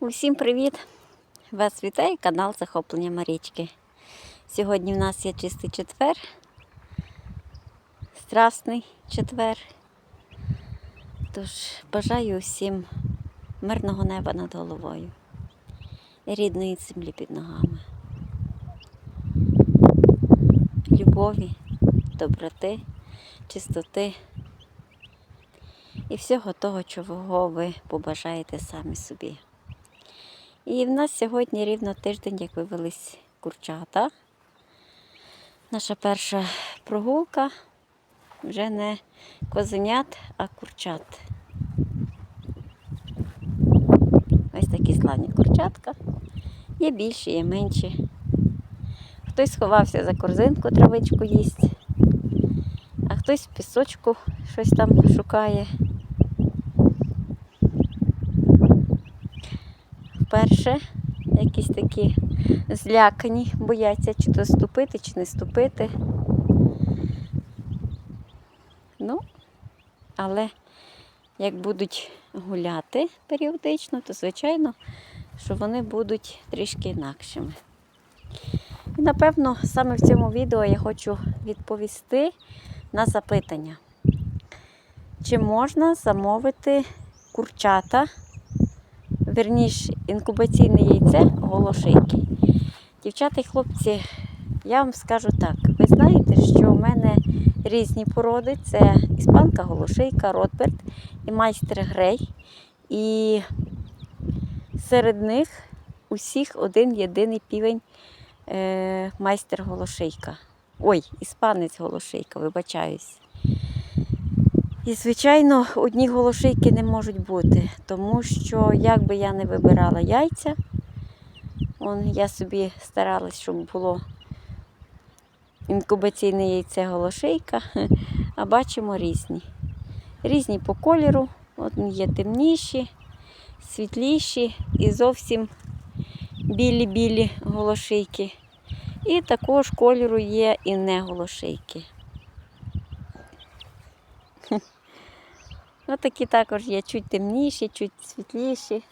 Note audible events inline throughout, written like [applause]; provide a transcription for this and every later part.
Усім привіт! Вас вітає канал Захоплення Марічки. Сьогодні в нас є чистий четвер, страсний четвер. Тож бажаю усім мирного неба над головою і рідної землі під ногами. Любові, доброти, чистоти і всього того, чого ви побажаєте самі собі. І в нас сьогодні рівно тиждень, як вивелись курчата. Наша перша прогулка вже не козенят, а курчат. Ось такі славні курчатка. Є більші, є менші. Хтось сховався за корзинку, травичку їсть, а хтось в пісочку щось там шукає. Вперше якісь такі злякані, бояться чи то ступити, чи не ступити. Ну, але як будуть гуляти періодично, то звичайно, що вони будуть трішки інакшими. І напевно саме в цьому відео я хочу відповісти на запитання, чи можна замовити курчата верніше, інкубаційне яйце голошийки. Дівчата і хлопці, я вам скажу так, ви знаєте, що в мене різні породи. Це іспанка голошийка, Ротберт і майстер Грей. І серед них усіх один єдиний півень е, майстер голошийка. Ой, іспанець голошийка, вибачаюсь. І, звичайно, одні голошийки не можуть бути, тому що як би я не вибирала яйця, он, я собі старалась, щоб було інкубаційне яйце голошийка, а бачимо різні. Різні по кольору, Одні є темніші, світліші і зовсім білі-білі голошийки. І також кольору є і не голошийки. Ось такі також є чуть темніші, чуть світліші.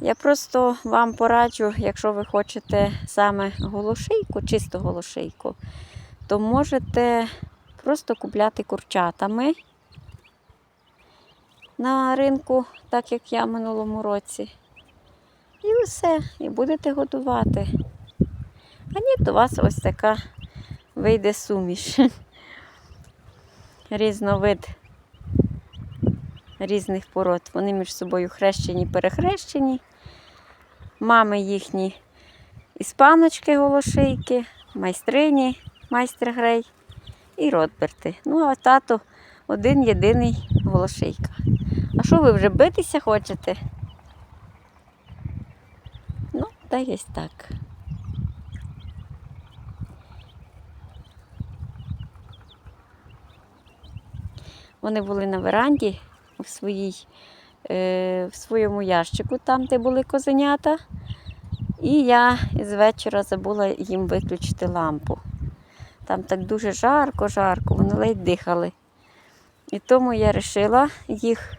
Я просто вам пораджу, якщо ви хочете саме голошийку, чисто голошийку, то можете просто купляти курчатами на ринку, так як я в минулому році. І все, і будете годувати. А ні, то у вас ось така вийде суміш. [laughs] Різновид різних пород. Вони між собою хрещені, перехрещені. Мами їхні іспаночки голошийки, майстрині, майстер Грей і Ротберти. Ну, а тато один єдиний голошийка. А що ви вже битися хочете? Ну, та є так. Вони були на веранді в, своїй, е, в своєму ящику, там, де були козенята. І я з вечора забула їм виключити лампу. Там так дуже жарко, жарко, вони ледь дихали. І тому я вирішила їх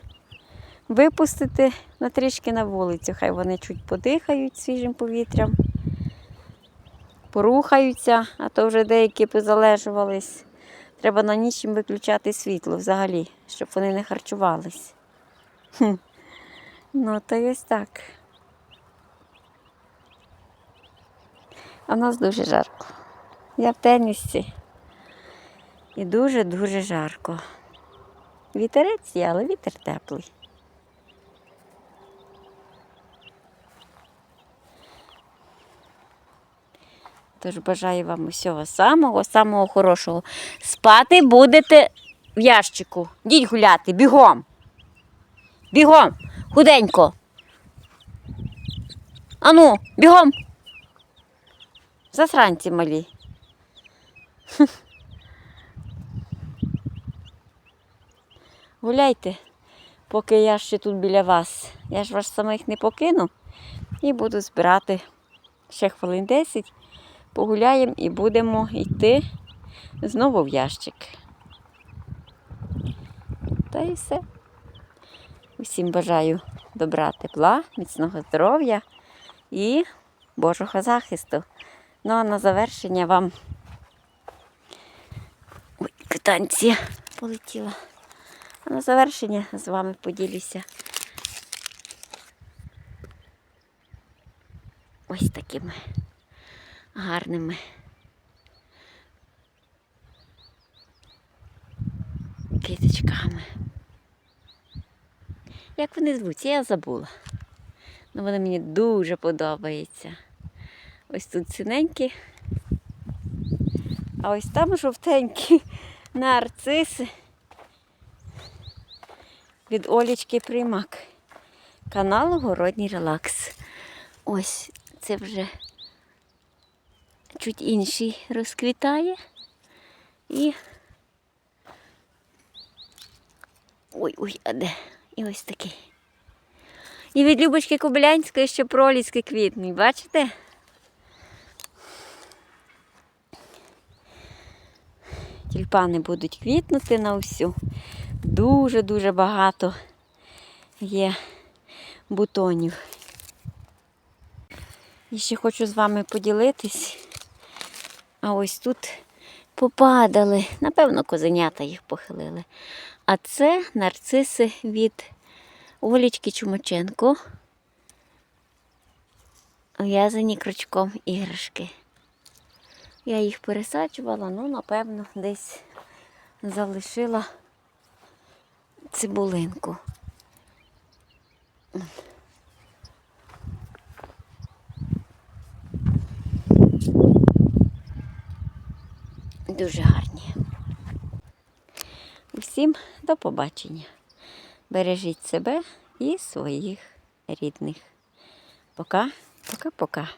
випустити на трішки на вулицю. Хай вони чуть подихають свіжим повітрям, порухаються, а то вже деякі позалежувались. Треба на ніч їм виключати світло взагалі, щоб вони не харчувались. Ну, то ось так. А в нас дуже жарко. Я в тенісі. І дуже-дуже жарко. Вітерець є, але вітер теплий. Тож бажаю вам усього самого, самого хорошого. Спати будете в ящику. Діть гуляти, бігом. Бігом, худенько. Ану, бігом. Засранці малі. [laughs] Гуляйте, поки я ще тут біля вас. Я ж вас самих не покину і буду збирати ще хвилин 10 погуляємо і будемо йти знову в ящик. Та і все. Усім бажаю добра, тепла, міцного здоров'я і Божого захисту. Ну а на завершення вам. Ой, квитанція полетіла. А на завершення з вами поділюся. Ось такими гарними квіточками. Як вони звуться, я забула. Ну, вони мені дуже подобаються. Ось тут синенькі. А ось там жовтенькі [laughs] нарциси від Олічки Приймак. Канал Городній Релакс. Ось це вже чуть інший розквітає. І. Ой-ой, а де? І ось такий. І від Любочки Кобилянської ще проліски квітний, бачите? Тюльпани будуть квітнути на всю. Дуже-дуже багато є бутонів. І ще хочу з вами поділитись. А ось тут попадали. Напевно, козенята їх похилили. А це нарциси від Олічки Чумаченко. В'язані крючком іграшки. Я їх пересаджувала, ну, напевно, десь залишила цибулинку. Дуже гарні. Всім до побачення. Бережіть себе і своїх рідних. Пока, пока-пока.